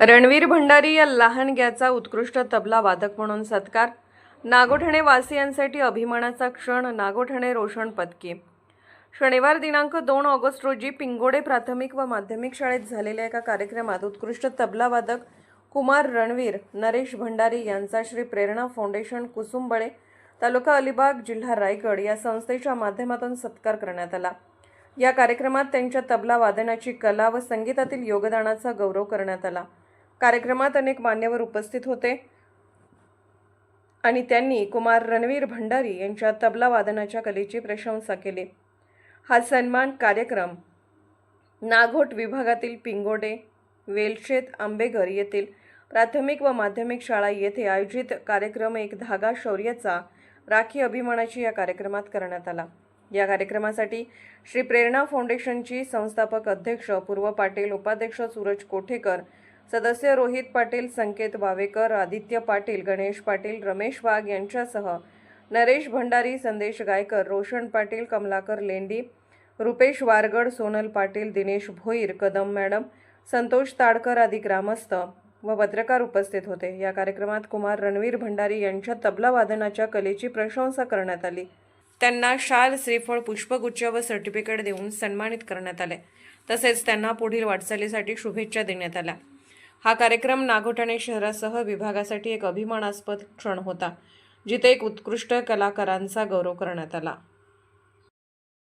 रणवीर भंडारी या लहानग्याचा उत्कृष्ट तबला वादक म्हणून सत्कार. नागोठणे वासियांसाठी अभिमानाचा क्षण नागोठणे रोशन पदकी. शनिवार दिनांक दोन ऑगस्ट रोजी पिंगोडे प्राथमिक व माध्यमिक शाळेत झालेल्या एका कार्यक्रमात उत्कृष्ट तबला वादक कुमार रणवीर नरेश भंडारी यांचा श्री प्रेरणा फाउंडेशन कुसुंबळे तालुका अलिबाग जिल्हा रायगड या संस्थेच्या माध्यमातून सत्कार करण्यात आला. या कार्यक्रमात त्यांच्या तबला वादनाची कला व संगीतातील योगदानाचा गौरव करण्यात आला. कार्यक्रमात अनेक मान्यवर उपस्थित होते. आणि त्यांनी कुमार रणवीर भंडारी यांच्या तबला वादनाच्या कलेची प्रशंसा केली. हा सन्मान कार्यक्रम नाघोट विभागातील पिंगोडे वेलशेत आंबेघर येथील प्राथमिक व माध्यमिक शाळा येथे आयोजित कार्यक्रम एक धागा शौर्याचा राखी अभिमानाची या कार्यक्रमात करण्यात आला. या कार्यक्रमासाठी श्री प्रेरणा फाउंडेशनची संस्थापक अध्यक्ष पूर्व पाटील उपाध्यक्ष सूरज कोठेकर सदस्य रोहित पाटील संकेत वावेकर आदित्य पाटील गणेश पाटील रमेश वाघ यांच्यासह नरेश भंडारी संदेश गायकर रोशन पाटील कमलाकर लेंडी रुपेश वारगड सोनल पाटील दिनेश भोईर कदम मॅडम संतोष ताडकर आदी ग्रामस्थ व पत्रकार उपस्थित होते. या कार्यक्रमात कुमार रणवीर भंडारी यांच्या तबला वादनाच्या कलेची प्रशंसा करण्यात आली. त्यांना शाल श्रीफळ पुष्पगुच्छ व सर्टिफिकेट देऊन सन्मानित करण्यात आले. तसेच त्यांना पुढील वाटचालीसाठी शुभेच्छा देण्यात आल्या. हा कार्यक्रम नागोठाणे शहरासह विभागासाठी एक अभिमानास्पद क्षण होता जिथे एक उत्कृष्ट कलाकारांचा गौरव करण्यात आला.